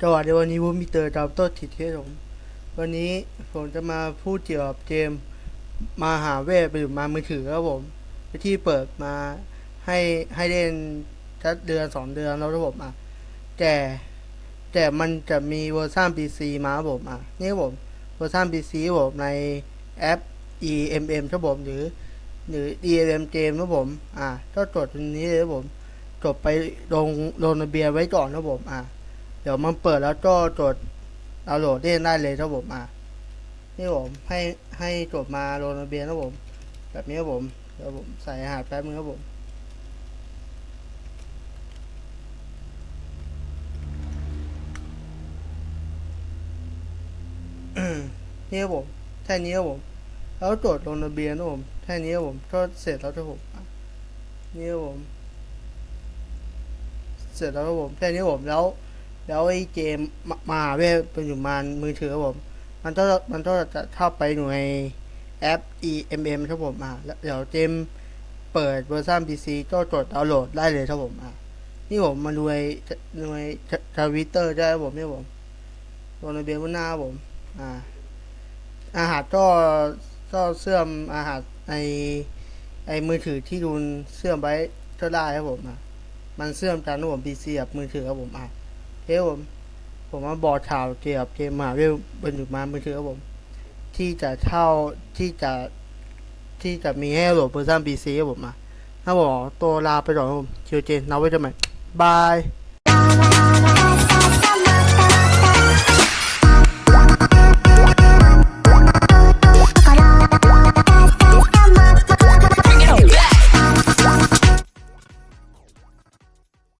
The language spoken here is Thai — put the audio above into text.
จังหวะในวันนี้ผมมีเตอร์ดาวโต้ทิดเทสผมวันนี้ผมจะมาพูดเกี่ยวกับเกมมาหาเวทไปอยู่มามือถือครับผมที่เปิดมาให้ให้เล่นสักเดือนสองเดือนแล้วรับผมอะแต่แต่มันจะมีเวอร์ชัน PC มาครับผมอะนี่ผมเวอร์ชัน PC ครับผมในแอป EMM ครับผมหรือ หรือ EMM เกมครับผมอ่าก็จดตรงนี้เลยครับผมจดไปลงลงทะเบียนไว้ก่อนครับผมอ่าเดี๋ยวมันเปิดแล้วก็จดดาวน์โหลดเล่นได้เลยครับผมอ่านี่ผมให้ให้จดมาลงทะเบียนครับผม แบบนี้ครับผมเดี๋ยวผมใส่รหัสแป๊บนึงครับผมนี่ครับผมแค่นี้ครับผมแล้วจดลงทะเบียนครับผมแค่นี้ครับผมก็เสร็จแล้วครับผมนี่ครับผม เสร็จแล้วครับผมแค่นี้ผมแล้ว แล้วไอ้เกมมาเว้ยเป็นอยู่มานมือถือครับผม มันก็มันก็จะเข้าไปอยู่ในแอป EMM ครับผมอะแล้วเดี๋ยวเจมเปิดเวอร์ชัน PC ก็กดดาวน์โหลดได้เลยครับผมอะนี่ผมมาดูในดูในทวิตเตอร์ได้ครับผมนี่ผมลงทะเบียนวันหน้าครับผมอ่าอาหารก็ก็เสื่อมอาหารในไอมือถือที่ดูนเสื่อมไว้ก็ได้ครับผมอะมันเสื่อมจากระบบพีซีกับมือถือครับผมอะ เฮ้ยผมผมมาบอกข่าวเกี่ยวกับเกมมหาเวลบรรจุมามือถือครับผม ที่จะเท่าที่จะที่จะมีให้โหลดเวอร์ชันบีซีครับผมอะถ้าบอกตัวลาไปก่อนครับผมคิวเจนนับไว้ทำไมบาย